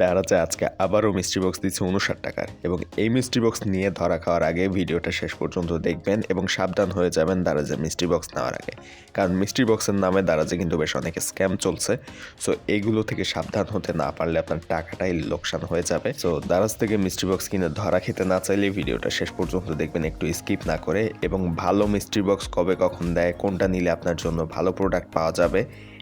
দাঁড়াচ্ছে আজকে আবারও মিস্ট্রি বক্স দিচ্ছে উনষাট টাকার। এবং এই মিস্ট্রি বক্স নিয়ে ধরা খাওয়ার আগে ভিডিওটা শেষ পর্যন্ত দেখবেন এবং সাবধান হয়ে যাবেন দারাজের মিস্ট্রি বক্স নেওয়ার আগে। কারণ মিস্ট্রি বক্সের নামে দারাজে কিন্তু বেশ অনেক স্ক্যাম চলছে। সো এগুলো থেকে সাবধান হতে না পারলে আপনার টাকাটাই লোকসান হয়ে যাবে। সো দারাজ থেকে মিস্ট্রি বক্স কিনে ধরা খেতে না চাইলে ভিডিওটা শেষ পর্যন্ত দেখবেন, একটু স্কিপ না করে। এবং ভালো মিস্ট্রি বক্স কবে কখন দেয়, কোনটা নিলে আপনার জন্য ভালো প্রোডাক্ট পাওয়া যাবে,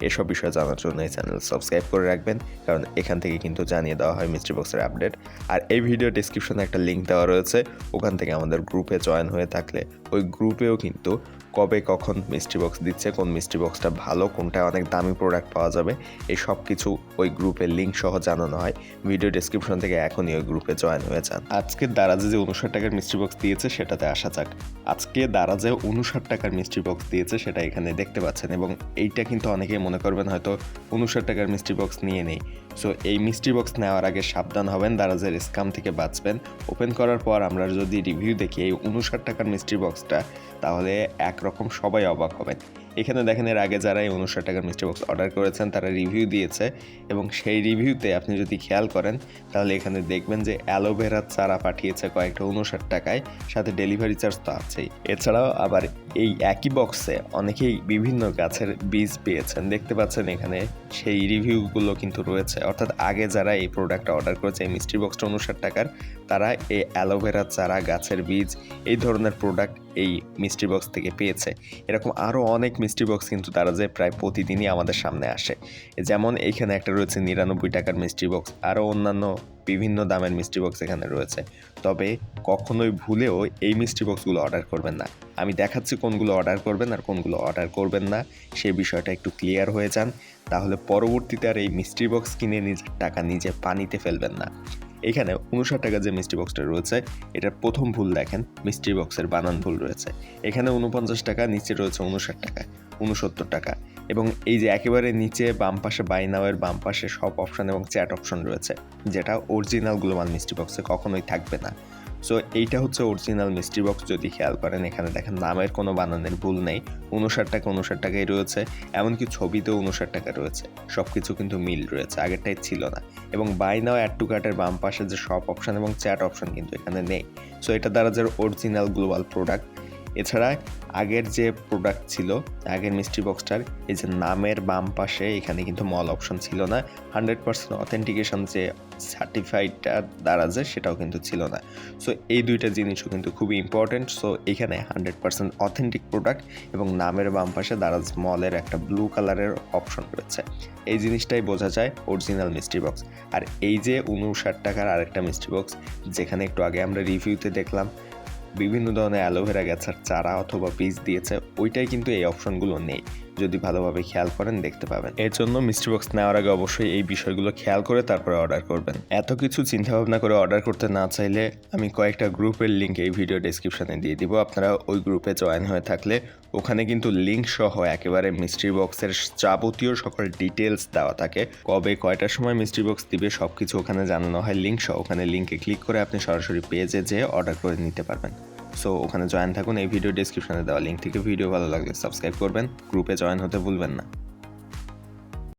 এসব বিষয়ে জানার জন্য এই চ্যানেল সাবস্ক্রাইব করে রাখবেন। কারণ এখান থেকে কিন্তু জানিয়ে দেওয়া হয় মিস্ট্রি বক্সের আপডেট আর এই ভিডিও ডিসক্রিপশনে একটা লিঙ্ক দেওয়া রয়েছে। ওখান থেকে আমাদের গ্রুপে জয়েন হয়ে থাকলে ওই গ্রুপেও কিন্তু কবে কখন মিস্ট্রি বক্স দিচ্ছে, কোন মিস্ট্রি বক্সটা ভালো, কোনটা অনেক দামি প্রোডাক্ট পাওয়া যাবে, এই সব কিছু ওই গ্রুপের লিঙ্ক সহ জানানো হয়। ভিডিও ডিসক্রিপশন থেকে এখনই ওই গ্রুপে জয়েন হয়ে যান। আজকে দারাজে যে উনষাট টাকার মিস্ট্রি বক্স দিয়েছে, সেটাতে আসা যাক। আজকে দারাজে উনষাট টাকার মিস্ট্রি বক্স দিয়েছে, সেটা এখানে দেখতে পাচ্ছেন এবং এইটা কিন্তু অনেকেই মনে করবেন হয়তো উনষাট টাকার মিস্ট্রি বক্স নিয়ে নেই। সো এই মিস্ট্রি বক্স নেওয়ার আগে সাবধান হবেন, দারাজের স্কাম থেকে বাঁচবেন। ওপেন করার পর আমরা যদি রিভিউ দেখি, এই উনষাট টাকার মিস্ট্রি বক্সটা তাহলে একরকম সবাই অবাক হবেন। এখানে দেখেন এর আগে যারা এই উনষাট টাকার মিস্টার বক্স অর্ডার করেছেন, তারা রিভিউ দিয়েছে এবং সেই রিভিউতে আপনি যদি খেয়াল করেন, তাহলে এখানে দেখবেন যে অ্যালোভেরার চারা পাঠিয়েছে কয়েকটা উনষাট টাকায়, সাথে ডেলিভারি চার্জ তো আছেই। এছাড়াও আবার এই একই বক্সে অনেকেই বিভিন্ন গাছের বীজ পেয়েছেন। দেখতে পাচ্ছেন এখানে সেই রিভিউগুলো কিন্তু রয়েছে। অর্থাৎ আগে যারা এই প্রোডাক্টটা অর্ডার করেছে, এই মিষ্টি বক্সটা উনষাট টাকার, তারা এই অ্যালোভেরা চারা, গাছের বীজ, এই ধরনের প্রোডাক্ট এই মিষ্টি বক্স থেকে পেয়েছে। এরকম আরও অনেক মিষ্টি বক্স কিন্তু তারা যে প্রায় প্রতিদিনই আমাদের সামনে আসে। যেমন এখানে একটা রয়েছে নিরানব্বই টাকার মিষ্টি বক্স আরও অন্যান্য বিভিন্ন দামের মিষ্টি বক্স এখানে রয়েছে। তবে কখনোই ভুলেও এই মিষ্টি বক্সগুলো অর্ডার করবেন না। আমি দেখাচ্ছি কোনগুলো অর্ডার করবেন আর কোনগুলো অর্ডার করবেন না। সেই বিষয়টা একটু ক্লিয়ার হয়ে যান। তাহলে পরবর্তীতে আর এই মিষ্টি বক্স কিনে নিজের টাকা নিজে পানিতে ফেলবেন না। এখানে উনষাট টাকা যে মিষ্টি বক্সটা রয়েছে, এটার প্রথম ভুল দেখেন, মিষ্টি বক্সের বানান ভুল রয়েছে। এখানে উনপঞ্চাশ টাকা, নিচে রয়েছে উনষাট টাকা, উনসত্তর টাকা। এবং এই যে একেবারে নিচে বাম পাশে বাই নাওয়ের বাম পাশে সব অপশন এবং চ্যাট অপশন রয়েছে, যেটা অরিজিনাল গ্লোবাল মিষ্টি বক্সে কখনোই থাকবে না। সো এইটা হচ্ছে অরিজিনাল মিষ্টি বক্স যদি খেয়াল করেন, এখানে দেখেন নামের কোনো বানানের ভুল নেই উনষাট টাকা উনষাট টাকাই রয়েছে, এমনকি ছবিতেও উনষাট টাকা রয়েছে সব কিছু কিন্তু মিল রয়েছে, আগেরটাই ছিল না। এবং বাই নাও অ্যাড টু কার্টের বাম পাশে যে সব অপশন এবং চ্যাট অপশন কিন্তু এখানে নেই। সো এটা দ্বারা যে অরিজিনাল গ্লোবাল প্রোডাক্ট এছাড়া আগের যে প্রোডাক্ট ছিল, আগের মিষ্টি বক্সটার এই যে নামের বাম পাশে এখানে কিন্তু মল অপশন ছিল না। হান্ড্রেড পার্সেন্ট অথেন্টিকেশন যে সার্টিফাইডটা দ্বারা যে সেটাও কিন্তু ছিল না। সো এই দুইটা জিনিসও কিন্তু খুবই ইম্পর্টেন্ট সো এখানে হান্ড্রেড পার্সেন্ট অথেন্টিক প্রোডাক্ট এবং নামের বাম পাশে দারাজ মলের একটা ব্লু কালারের অপশন রয়েছে। এই জিনিসটাই বোঝা যায় অরিজিনাল মিষ্টি বক্স আর এই যে উনষাট টাকার আরেকটা মিষ্টি বক্স যেখানে একটু আগে আমরা রিভিউতে দেখলাম বিভিন্ন ধরনের অ্যালোভেরা গাছের চারা অথবা বীজ দিয়েছে ওইটাই কিন্তু এই অপশনগুলো নেই। যদি ভালোভাবে খেয়াল করেন, দেখতে পাবেন। এর জন্য মিষ্টি বক্স নেওয়ার আগে অবশ্যই এই বিষয়গুলো খেয়াল করে তারপরে অর্ডার করবেন। এত কিছু চিন্তা ভাবনা করে অর্ডার করতে না চাইলে আমি কয়েকটা গ্রুপের লিঙ্ক এই ভিডিও ডিসক্রিপশনে দিয়ে দিব। আপনারা ওই গ্রুপে জয়েন হয়ে থাকলে ওখানে কিন্তু লিঙ্ক সহ একেবারে মিস্ট্রি বক্সের যাবতীয় সকল ডিটেলস দেওয়া থাকে। কবে, কয়টার সময় মিস্ট্রি বক্স দিবে সব কিছু ওখানে জানানো হয়। লিঙ্ক সহ ওখানে লিঙ্কে ক্লিক করে আপনি সরাসরি পেজে যেয়ে অর্ডার করে নিতে পারবেন। সো ওখানে জয়েন থাকুন, এই ভিডিও ডিসক্রিপশনে দেওয়া লিঙ্ক থেকে ভিডিও ভালো লাগলে সাবস্ক্রাইব করবেন গ্রুপে জয়েন হতে ভুলবেন না।